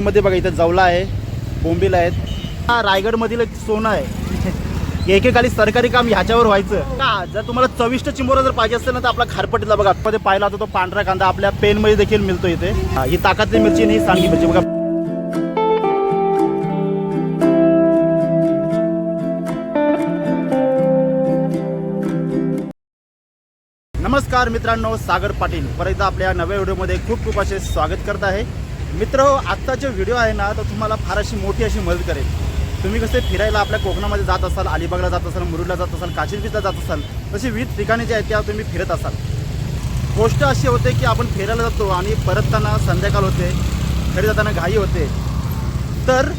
मध्ये बघा इथं जवला आहे बोंबील आहेत. हा रायगडमधील एक सोनं आहे. एकेकाली सरकारी काम ह्याच्यावर व्हायचं. का? जर तुम्हाला चविष्ट चिंबोरा जर पाहिजे असेल ना तर आपला खारपटीला बघा मध्ये पाहिला होता तो पांढरा कांदा. आपल्या पेनमध्ये देखील मिळतो इथे. ही ताकातली मिरची आणि ही सांडगी मिरची. बघा. नमस्कार मित्रांनो सागर पाटील. परत एकदा आपल्या नव्या व्हिडिओमध्ये खूप खूप असे स्वागत करत आहे. मित्र आत्ता जो व्हिडिओ आहे ना तो तुम्हाला फार अशी मोठी अशी मदत करेल. तुम्ही कसे फिरायला आपल्या कोकणामध्ये जात असाल अलिबागला जात असाल मुरुडला जात असाल काशीर बीचला जात असाल तशी विविध ठिकाणी जे आहेत त्या तुम्ही फिरत असाल. गोष्ट अशी होते की आपण फिरायला जातो आणि परतताना संध्याकाळ होते घरी जाताना घाई होते. तर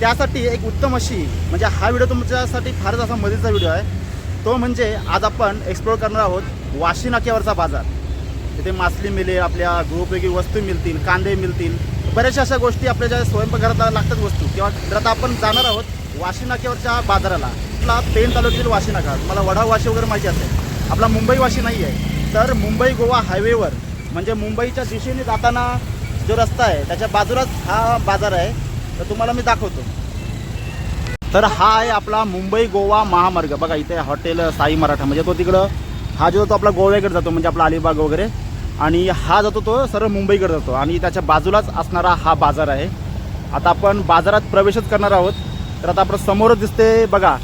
त्यासाठी एक उत्तम अशी म्हणजे हा व्हिडिओ तुमच्यासाठी फारच असा मजेचा व्हिडिओ आहे. तो म्हणजे आज आपण एक्सप्लोर करणार आहोत वाशी नाक्यावरचा बाजार. तिथे मासली मिळेल आपल्या गृहोपयोगी वस्तू मिळतील कांदे मिळतील बऱ्याचशा अशा गोष्टी आपल्या ज्या स्वयंपाकघरात लागतात वस्तू. किंवा तर आता आपण जाणार आहोत वाशी नाक्यावरच्या बाजाराला. आपला पेन तालुक्यातील वाशी नाका मला वडाव वाशी वगैरे माहिती असेल. आपला मुंबई वाशी नाही आहे. तर मुंबई गोवा हायवेवर म्हणजे मुंबईच्या दिशेने जाताना जो रस्ता आहे त्याच्या बाजूलाच हा बाजार आहे. तर तुम्हाला मी दाखवतो. तर हा आहे आपला मुंबई गोवा महामार्ग. बघा इथे हॉटेल साई मराठा म्हणजे तो तिकडं हा जो तो आपला गोव्याकडे जातो म्हणजे आपला अलिबाग वगैरे. आणि हा जातो तो सरळ मुंबईकडे जातो. आणि त्याच्या बाजूलाच असणारा हा बाजार आहे. आता आपण बाजारात प्रवेशच करणार आहोत. तर आता आपण समोरच दिसते बघा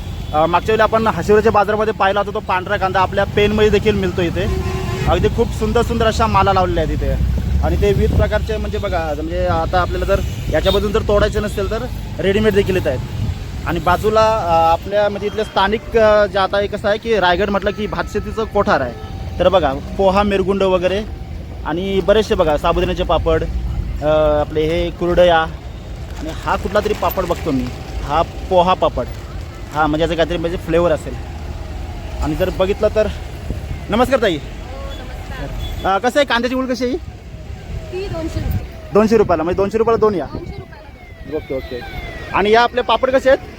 मागच्या वेळी आपण हशिवराच्या बाजारामध्ये पाहिला होता तो पांढरा कांदा. आपल्या पेनमध्ये देखील मिळतो इथे. अगदी खूप सुंदर सुंदर अशा माला लावलेल्या आहेत इथे. आणि ते विविध प्रकारचे म्हणजे बघा म्हणजे आता आपल्याला जर याच्यामधून जर तोडायचे नसेल तर रेडीमेड देखील येत आहेत. आणि बाजूला आपल्या म्हणजे इथले स्थानिक जे आता एक कसं आहे की रायगड म्हटलं की भातशेतीचं कोठार आहे. तर बघा पोहा मिरगुंड वगैरे आणि बरेचसे बघा साबुदाण्याचे पापड आपले हे कुरडया आणि हा कुठला तरी पापड बघतो मी. हा पोहा पापड. हा म्हणजे याचं काहीतरी म्हणजे फ्लेवर असेल. आणि जर बघितलं तर नमस्कार ताई. कसं आहे कांद्याची उल कशी आहे? दोनशे रुपये. दोनशे रुपयाला म्हणजे दोनशे रुपयाला दोन या. Okay okay. आणि या आपले पापड कसे आहेत?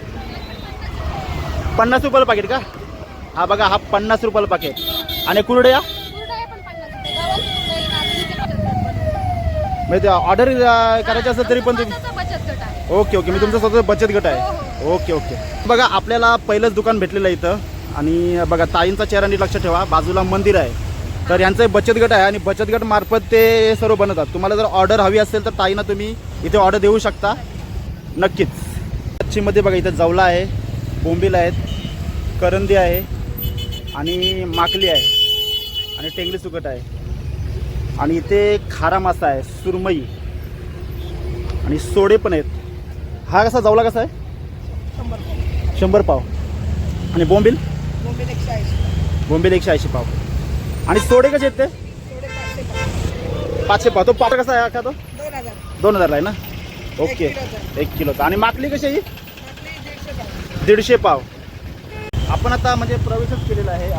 पन्नास रुपयाला पाकिट का? हा बघा हा पन्नास रुपयाला पाकिट आणि कुरडया पण पन्नास रुपये गावात कुरडई, नाचणीचे पन्नास म्हणजे ऑर्डर करायची असेल तरी पण तुम्ही स्वतःचा बचत गट आहे. Okay okay. मी तुमचं स्वतः बचत गट हो, आहे ओके ओके. बघा आपल्याला पहिलंच दुकान भेटलेलं आहे इथं. आणि बघा ताईंचा चेहरा नीट लक्ष ठेवा. बाजूला मंदिर आहे. तर यांचं बचत गट आहे आणि बचत गट मार्फत ते सर्व बनवतात. तुम्हाला जर ऑर्डर हवी असेल तर ताईंना तुम्ही इथे ऑर्डर देऊ शकता. नक्कीच. मच्छीमध्ये बघा इथं जवला आहे बोंबील आहेत करंदी आहे आणि माकली आहे आणि टेंगली सुकट आहे. आणि इथे खारा मासा आहे सुरमई. आणि सोडे पण आहेत. हा कसा जवला कसा आहे? शंभर पाव. आणि बोंबील? बोंबील एकशे ऐंशी. पाव. आणि सोडे कसे आहेत ते? पाचशे पाव. तो पाव कसा आहे अख्खा तो? दोन हजारला आहे ना? ओके. एक किलोचा. आणि माकली कशी आहे? दीडशे पाव. आपण आता म्हणजे प्रवेशच केलेला आहे.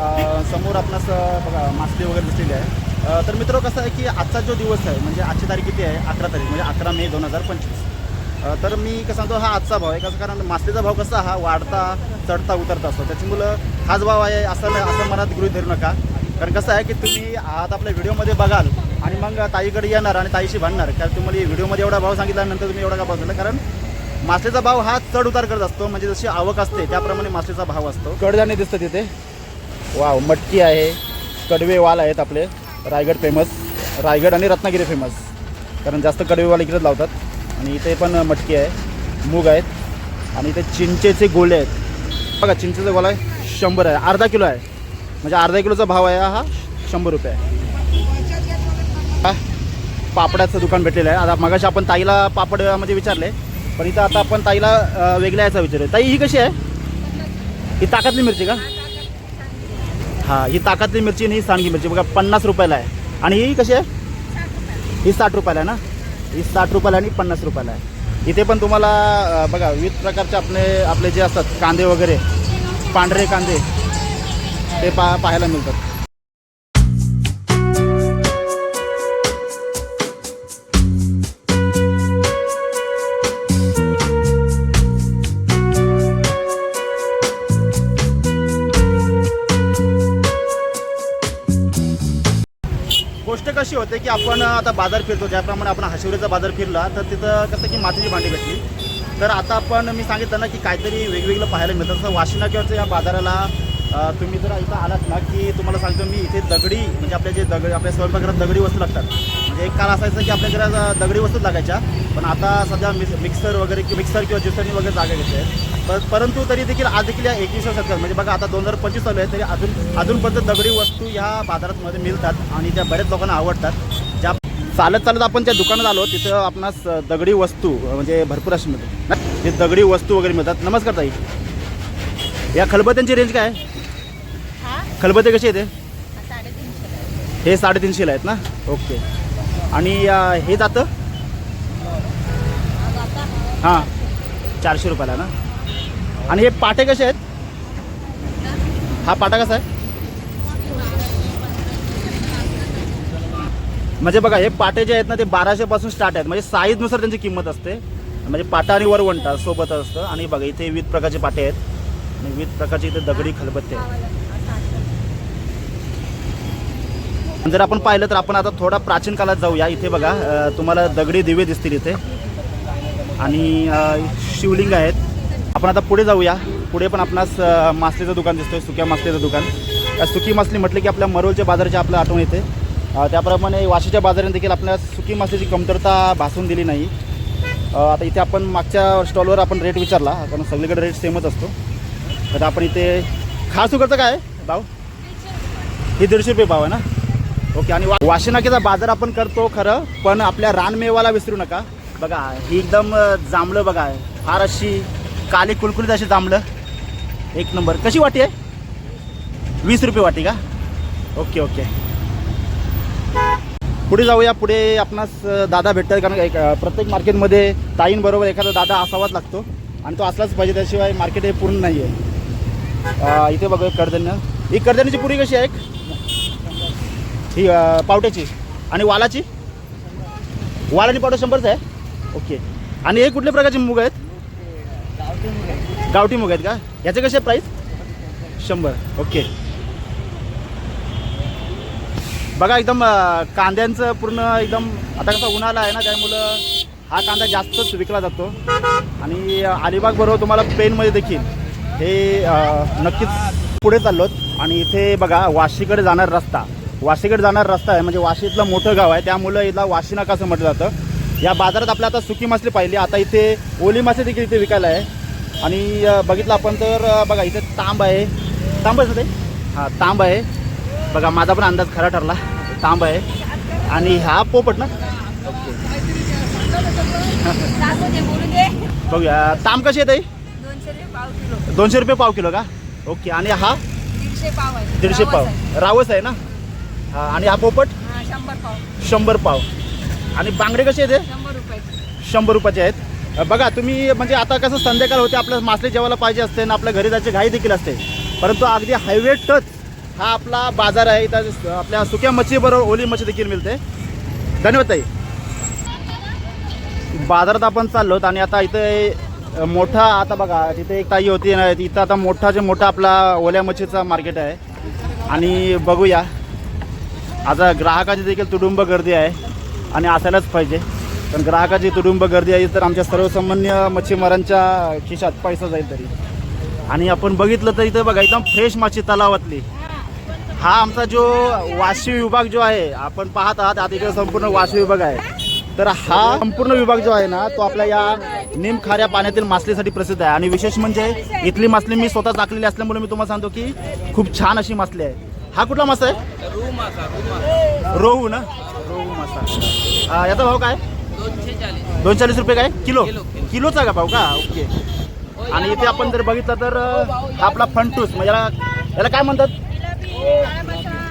समोर आपणास अं, बघा मासली वगैरे दिसलेली आहे. तर मित्र कसं आहे की आजचा जो दिवस आहे म्हणजे आजची तारीख किती आहे? अकरा तारीख म्हणजे अकरा मे दोन हजार पंचवीस. तर मी कसं सांगतो हा आजचा भाव आहे. कसं कारण मासलीचा भाव कसा हा वाढता चढता उतरता असतो. त्याच्यामुळं हाच भाव आहे असं असं मनात गृहित धरू नका. कारण कसं आहे की तुम्ही आज आपल्या व्हिडिओमध्ये बघाल आणि मग ताईकडे येणार आणि ताईशी भांडणार. कारण तुम्हाला व्हिडिओमध्ये एवढा भाव सांगितल्यानंतर तुम्ही एवढा का भाव दिला कारण मासेचा भाव हा चढ उतार करत असतो. म्हणजे जशी आवक असते त्याप्रमाणे मासेचा भाव असतो. कडधान्य दिसतं तिथे वाव मटकी आहे कडवे वाल आहेत आपले. रायगड फेमस रायगड आणि रत्नागिरी फेमस कारण जास्त कडवेवाल इकडेच लावतात. आणि इथे पण मटकी आहे मूग आहेत. आणि इथे चिंचेचे गोळे आहेत. बघा चिंचेचा गोळा आहे शंभर आहे. अर्धा किलो आहे. म्हणजे अर्धा किलोचा भाव आहे हा शंभर रुपये आहे. पापडाचं दुकान भेटलेलं आहे. आता मगाशी आपण ताईला पापड म्हणजे विचारले. पण इथं आता आपण ताईला वेगळ्या याचा विचारूया. ताई ही कशी आहे? ही ताकातली मिरची का? हा ही ताकातली मिरची आणि ही सांडगी मिरची. बघा पन्नास रुपयाला आहे. आणि ही कशी आहे? ही साठ रुपयाला आहे ना? ही साठ रुपयाला आणि पन्नास रुपयाला आहे. इथे पण तुम्हाला बघा विविध प्रकारचे आपले आपले जे असतात कांदे वगैरे पांढरे कांदे ते पा पाहायला मिळतात. गोष्ट कशी होते की आपण आता बाजार फिरतो ज्याप्रमाणे आपण हाशिवरीचा बाजार फिरला तर तिथं कसं की मातीची भांडी भेटली. तर आता आपण मी सांगितलं ना की काहीतरी वेगवेगळं पाहायला मिळतं. जसं वाशिना किंवा या बाजाराला तुम्ही जर इथं आलात ना की तुम्हाला सांगतो मी इथे दगडी म्हणजे आपल्या जे दगडी आपल्या स्वयंपाकघरात दगडी वस्तू लागतात. म्हणजे एक काळ असायचं की आपल्या घरात दगडी वस्तूच लागायच्या. पण आता सध्या मिक्स मिक्सर वगैरे मिक्सर किंवा ज्युसरनी वगैरे जागा घेतले आहेत पर परंतु तरी देखील आज देखील या एकविसव्या शतकात म्हणजे बघा आता दोन हजार पंचवीस चालू आहे तरी अजून अजूनपर्यंत दगडी वस्तू ह्या बाजारामध्ये मिळतात आणि त्या बऱ्याच लोकांना आवडतात. ज्या चालत चालत आपण त्या दुकानात आलो तिथं आपणास दगडी वस्तू म्हणजे भरपूर अशी मिळते ते दगडी वस्तू वगैरे मिळतात. नमस्कार ताई. या खलबत्यांची रेंज काय आहे? हा? खलबत्ते कसे येते हे साडेतीनशेला आहेत ना? ओके. आणि हे जातं? हां. चारशे रुपयाला ना? आणि हे पाटे कसे आहेत? हा पाटा कसा आहे? म्हणजे बघा हे पाटे जे आहेत ना ते बाराशेपासून स्टार्ट आहेत. म्हणजे साईजनुसार त्यांची किंमत असते. म्हणजे पाटा आणि वरवंटा सोबत असतं. आणि बघा इथे विविध प्रकारचे पाटे आहेत. आणि विविध प्रकारचे इथे दगडी खलबत्ते आहेत. जर आपण पाहिलं तर आपण आता थोडा प्राचीन काळात जाऊया. इथे बघा तुम्हाला दगडी दिवे दिसतील इथे. आणि शिवलिंग आहेत. आपण आता पुढे जाऊया. पुढे पण आपणास मासलीचं दुकान दिसतोय सुक्या मासलीचं दुकान. या सुकी मासली म्हटलं की आपल्या मरोलच्या बाजाराची आपल्या आठवण येते. त्याप्रमाणे वाशीच्या बाजाराने देखील आपल्या सुकी मासलीची कमतरता भासून दिली नाही. आता इथे आपण मागच्या स्टॉलवर आपण रेट विचारला कारण सगळीकडे रेट सेमच असतो. तर आपण इथे खास उकडचं काय भाव ही दीडशे रुपये भाव आहे ना? ओके आणि वाशिनाकीचा बाजार आपण करतो खरं पण आपल्या रानमेवाला विसरू नका. बघा ही एकदम जांभळं बघा. फार अशी काली कुलकुलीत अशी जांभळं. एक नंबर. कशी वाटी आहे? वीस रुपये वाटी का? Okay okay. पुढे जाऊया. पुढे आपणास दादा भेटतात. कारण एक प्रत्येक मार्केटमध्ये ताईंबरोबर एखादा दादा असावाच लागतो. आणि तो असलाच पाहिजे त्याशिवाय मार्केट हे पूर्ण नाही आहे इथे बघूया कडधान्य. ही कडधान्याची पुरी कशी आहे? ही पावट्याची. आणि वालाची? वाल आणि पावटा शंभरच आहे? ओके. आणि हे कुठल्या प्रकारचे मूग आहेत? गावठी मूग आहेत का? याचे कसे प्राईस शंभर. ओके. बघा एकदम कांद्यांचं पूर्ण एकदम आता कसं उन्हाळा आहे ना त्यामुळं हा कांदा जास्तच विकला जातो. आणि अलिबाग बरोबर तुम्हाला पेनमध्ये देखील हे नक्कीच पुढे चाललोत. आणि इथे बघा वाशीकडे जाणार रस्ता. वाशीकडे जाणार रस्ता आहे म्हणजे वाशीतलं मोठं गाव आहे. त्यामुळं याला वाशी नाका असं म्हटलं जातं. या बाजारात आपल्या आता सुकी मासली पाहिली. आता इथे ओली मासे देखील इथे विकायला आहे. आणि बघितलं आपण तर बघा इथे तांब आहे. तांब आहे ते? हां तांब आहे. बघा माझा पण अंदाज खरा ठरला. तांब आहे. आणि हा पोपट ना? ओके. बघूया. तांब कशी आहे ताई? दोनशे रुपये पाव किलो. दोनशे रुपये पाव किलो का? ओके. आणि हा? दीडशे पाव. रावस आहे ना? हा आणि हा पोपट? हा, शंभर पाव. शंभर पाव. आणि बांगडे कसे आहेत हे? शंभर रुपये. शंभर रुपयाचे आहेत. बघा तुम्ही म्हणजे आता कसं संध्याकाळ होते आपल्या मासले जेवायला पाहिजे असते आणि आपल्या घरी जायची घाई देखील असते. परंतु अगदी हायवे टच हा आपला बाजार आहे. इथं आपल्या सुक्या मच्छीबरोबर ओली मच्छी देखील मिळते. धन्यवाद ताई. बाजारात आपण चाललोत आणि आता इथे अ, मोठा आता बघा तिथे एक ताई होती ना इथं आता मोठा जे मोठा आपला ओल्या मच्छीचा मार्केट आहे. आणि बघूया. आता ग्राहकाची देखील तुडुंब गर्दी आहे आणि असायलाच पाहिजे. पण ग्राहकाची तुडुंब गर्दी आहे तर आमच्या सर्वसामान्य मच्छीमारांच्या खिशात पैसा जाईल तरी. आणि आपण बघितलं तर इथं बघा एकदम फ्रेश माशी तलावातली. हा आमचा जो वाशी विभाग जो आहे आपण पाहत आहात आता इकडे संपूर्ण वाशी विभाग आहे. तर हा संपूर्ण विभाग जो आहे ना तो आपल्या या निमखाऱ्या पाण्यातील मासलीसाठी प्रसिद्ध आहे. आणि विशेष म्हणजे इथली मासली मी स्वतः टाकलेली असल्यामुळे मी तुम्हाला सांगतो की खूप छान अशी मासली आहे. हा कुठला मासा आहे? रोहू ना? रोहू मासा हा, याचा भाव काय? दोन चाळीस रुपये काय? किलो? किलोचा का भाव? का? ओके. आणि इथे आपण जर बघितलं तर अं, हा आपला फंटूस म्हणजे याला याला काय म्हणतात?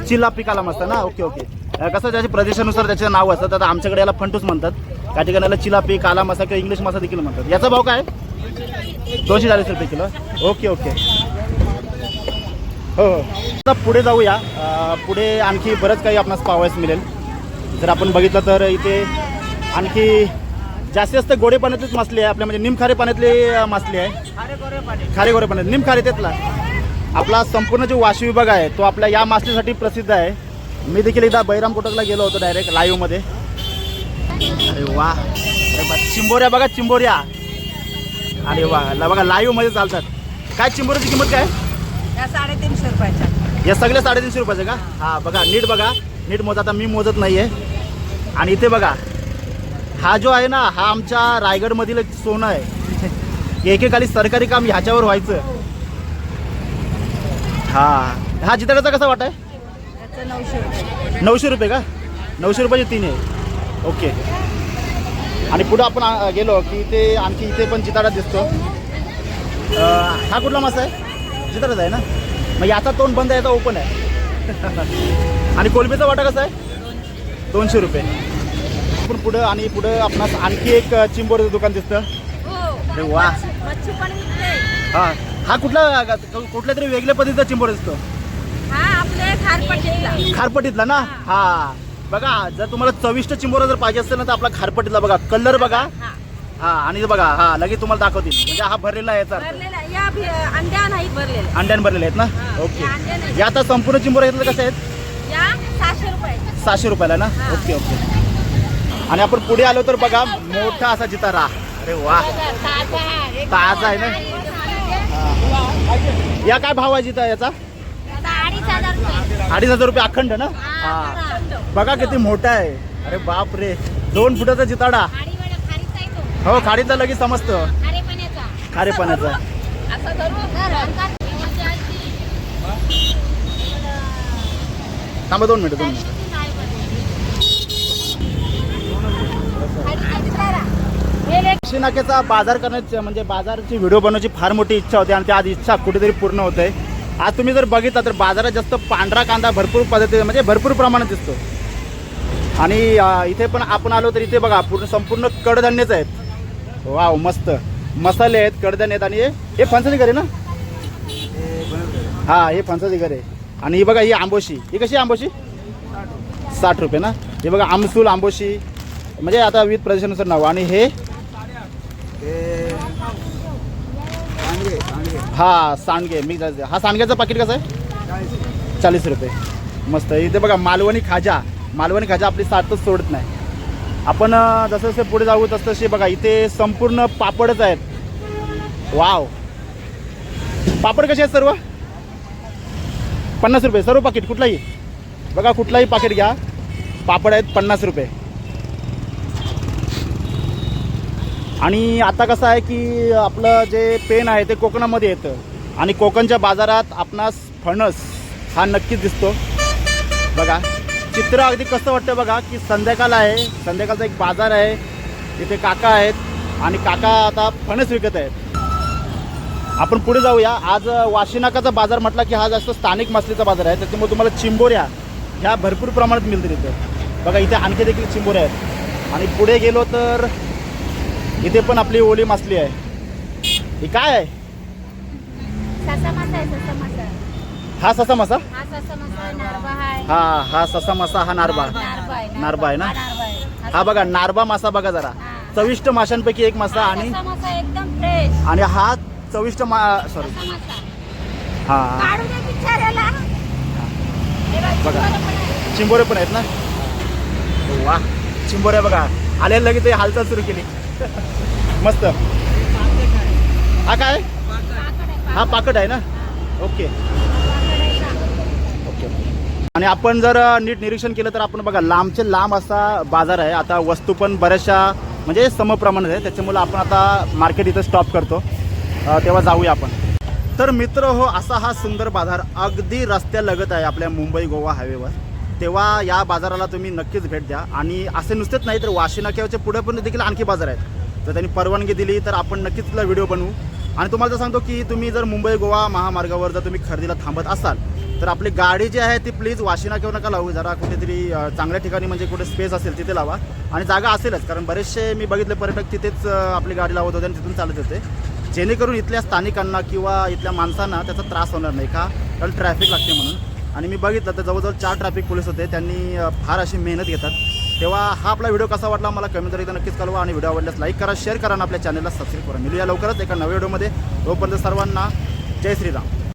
चिल्ला पिकाला मस्त ना? Okay okay. अं, कसं त्याच्या प्रदेशानुसार त्याचे नाव असतात आता आमच्याकडे याला फंटूस म्हणतात. काही ठिकाणी याला चिलापी काला मसा किंवा इंग्लिश मासा देखील म्हणतात. याचा भाव काय? दोनशे चाळीस रुपये किलो. Okay okay. हो. हो आता पुढे जाऊया. पुढे आणखी बरंच काही आपणास पाहावयास मिळेल. जर आपण बघितलं तर इथे आणखी जास्तीत जास्त गोडे पाण्यातलेच मासले आहे. आपल्या म्हणजे निमखारे पाण्यातले मासले आहे. खारे गोरे पाण्यात. निमखारे त्यातला आपला संपूर्ण जो वाशी विभाग आहे तो आपल्या या मासलीसाठी प्रसिद्ध आहे. मी देखील एकदा बैराम कोटकला गेलो होतो डायरेक्ट लाईव्हमध्ये अरे वा. अरे बा चिंबोऱ्या बघा चिंबोऱ्या. अरे वा. ला बघा लाईव्हमध्ये चालतात. काय चिंबोऱ्याची किंमत काय? या साडेतीनशे रुपयाच्या. या सगळे साडेतीनशे रुपयाचे का? हा बघा नीट बघा. नीट मोज आता मी मोजत नाही आहे आणि इथे बघा हा जो आहे ना हा आमच्या रायगडमधील एक सोनं आहे. एकेकाली सरकारी काम ह्याच्यावर व्हायचं. हा. हा चित्राचा कसा वाटाय नऊशे रुपये. नऊशे रुपये का? नऊशे रुपयाचे तीन आहे. ओके. आणि पुढं आपण गेलो की इथे आणखी इथे पण चिताडा दिसतो. हा कुठला मासा आहे? चिताडाच आहे ना? मग याचा तोंड बंद आहे याचा ओपन आहे. आणि कोलबीचा वाटा कसा आहे? दोनशे रुपये. आपण पुढं आणि पुढं आपणास आणखी एक चिंबोरचं दुकान दिसतं. अरे वा. पण हा. हा कुठला कुठल्या तरी वेगळ्या पद्धतीचा चिंबोर दिसतो? हा खारपट्टीतला ना? हा. बघा जर तुम्हाला चविष्ट चिंबोरा जर पाहिजे असेल ना तर आपला खारपट्टीतला बघा. कलर बघा. हा आणि बघा हा लगेच तुम्हाला दाखवतील. म्हणजे हा भरलेला आहे याचा अर्थ. भरलेला या भी- अंड्या नाही भरलेल्या अंड्यान भरलेले आहेत ना? ओके या अंड्या नाही. या आता संपूर्ण चिंबोरा घेतलं कसं आहेत? या सहाशे रुपये सहाशे रुपयाला ना? हा. Okay okay. आणि आपण पुढे आलो तर बघा मोठा असा जितारा अरे वा. ताजा आहे ना? हा. या काय भाव आहे जिता याचा? अडीच हजार रुपये. अडीच हजार रुपये अखंड ना? हा बघा किती मोठा आहे. अरे बाप रे दोन फुटाचा जिताडा खाडी वाडा खारीचा आहे तो हो खाडीचा लगेच समजतं. खारे पाण्याचा. थांबा दोन मिनिटं दोन मिनिटं. नाक्याचा बाजार करण्याची म्हणजे बाजारची व्हिडिओ बनवण्याची फार मोठी इच्छा होती आणि ती आज इच्छा कुठेतरी पूर्ण होते. आज तुम्ही जर बघितलं तर बाजारात जास्त पांढरा कांदा भरपूर पद्धती म्हणजे भरपूर प्रमाणात दिसतो. आणि इथे पण आपण आलो तर इथे बघा पूर्ण संपूर्ण कडधान्यच आहेत. वाव मस्त. मसाले आहेत कडधान्य आहेत आणि हे हे फणसाची आहे ना? हा हे फणसाची आहे आणि ही बघा ही आंबोशी. ही कशी आहे आंबोशी? साठ रुपये ना? हे बघा आमसूल आंबोशी. म्हणजे आता विविध प्रदेशानुसार नाव. आणि हे? हा सांडगे. मिक्स आहे. हा सांडग्याचं पाकिट कसं आहे? चाळीस रुपये. मस्त. इथे बघा मालवणी खाजा. मालवणी खाजा आपली साठच सोडत नाही. आपण जसं जसं पुढे जाऊ तसं तसे बघा इथे संपूर्ण पापडच आहेत. वाव. पापड कसे आहेत सर्व? पन्नास रुपये. सर्व पाकिट कुठलाही? बघा कुठलाही पाकिट घ्या. पापड आहेत पन्नास रुपये. आणि आता कसं आहे की आपलं जे पेन आहे ते कोकणामध्ये येतं. आणि कोकणच्या बाजारात आपणास फणस हा नक्कीच दिसतो. बघा. चित्र अगदी कसं वाटतं बघा की संध्याकाळ आहे. संध्याकाळचा एक बाजार आहे. तिथे काका आहेत आणि काका आता फणस विकत आहेत. आपण पुढे जाऊया. आज वाशिनाकाचा बाजार म्हटला की हा जास्त स्थानिक मासलीचा बाजार आहे. त्याच्यामुळे तुम्हाला चिंबोऱ्या ह्या भरपूर प्रमाणात मिळतील इथे. बघा इथे आणखी देखील चिंबोऱ्या आहेत. आणि पुढे गेलो तर इथे पण आपली ओली मासली आहे. ही काय आहे ससा मासा आहे ससा मासा हा ससा मासा? हा ससा मासा आहे नारबा आहे. हा हा ससा मासा हा नारबा. नारबा आहे नारबा. आहे ना? हा हा बघा नारबा मासा बघा जरा. हा. चविष्ट माशांपैकी एक मासा हा आणि ससा मासा एकदम फ्रेश आणि हा चविष्ट मा सॉरी ससा मासा. हा. हे बघ, बघा. चिंबोरं पण आहे. चिंबोरे पण आहेत ना? वा चिंबोऱ्या बघा. आल्या लगेच ते हालचाल सुरू केली. मस्त. हा काय? पाकड आहे, हा पाकट आहे ना? पाकड? ओके. आणि आपण जर नीट निरीक्षण केलं तर आपण बघा लांबचे लांब असा बाजार आहे. आता वस्तू पण बऱ्याचशा म्हणजे समप्रमाणात आहे. त्याच्यामुळे आपण आता मार्केट इथं स्टॉप करतो. तेव्हा जाऊया आपण. तर मित्र हो असा हा सुंदर बाजार अगदी रस्त्यालगत आहे आपल्या मुंबई गोवा हायवेवर. तेव्हा या बाजाराला तुम्ही नक्कीच भेट द्या. आणि असे नुसतेच नाही तर वाशी नाक्याच्या पुढे पण देखील आणखी बाजार आहेत. तर त्यांनी परवानगी दिली तर आपण नक्कीच तिला व्हिडिओ बनवू. आणि तुम्हाला तर सांगतो की तुम्ही जर मुंबई गोवा महामार्गावर जर तुम्ही खरेदीला थांबत असाल तर आपली गाडी जी आहे ती प्लीज वाशिना किंवा नका लावू. जरा कुठेतरी चांगल्या ठिकाणी म्हणजे कुठे स्पेस असेल तिथे लावा. आणि जागा असेलच कारण बरेचसे मी बघितले पर्यटक तिथेच आपली गाडी लावत होते आणि तिथून चालत होते. जेणेकरून इथल्या स्थानिकांना किंवा इथल्या माणसांना त्याचा त्रास होणार नाही का? कारण ट्रॅफिक लागते म्हणून. आणि मी बघितलं तर जवळजवळ चार ट्रॅफिक पोलीस होते. त्यांनी फार अशी मेहनत घेतात. तेव्हा हा आपला व्हिडिओ कसा वाटला मला कमेंट एकदा नक्कीच कळवा आणि व्हिडिओ आवडल्यास लाईक करा शेअर करा आणि आपल्या चॅनलला सबस्क्राईब करा. मिळूया लवकरच एका नव्या व्हिडिओमध्ये तोपर्यंत सर्वांना जय श्रीराम.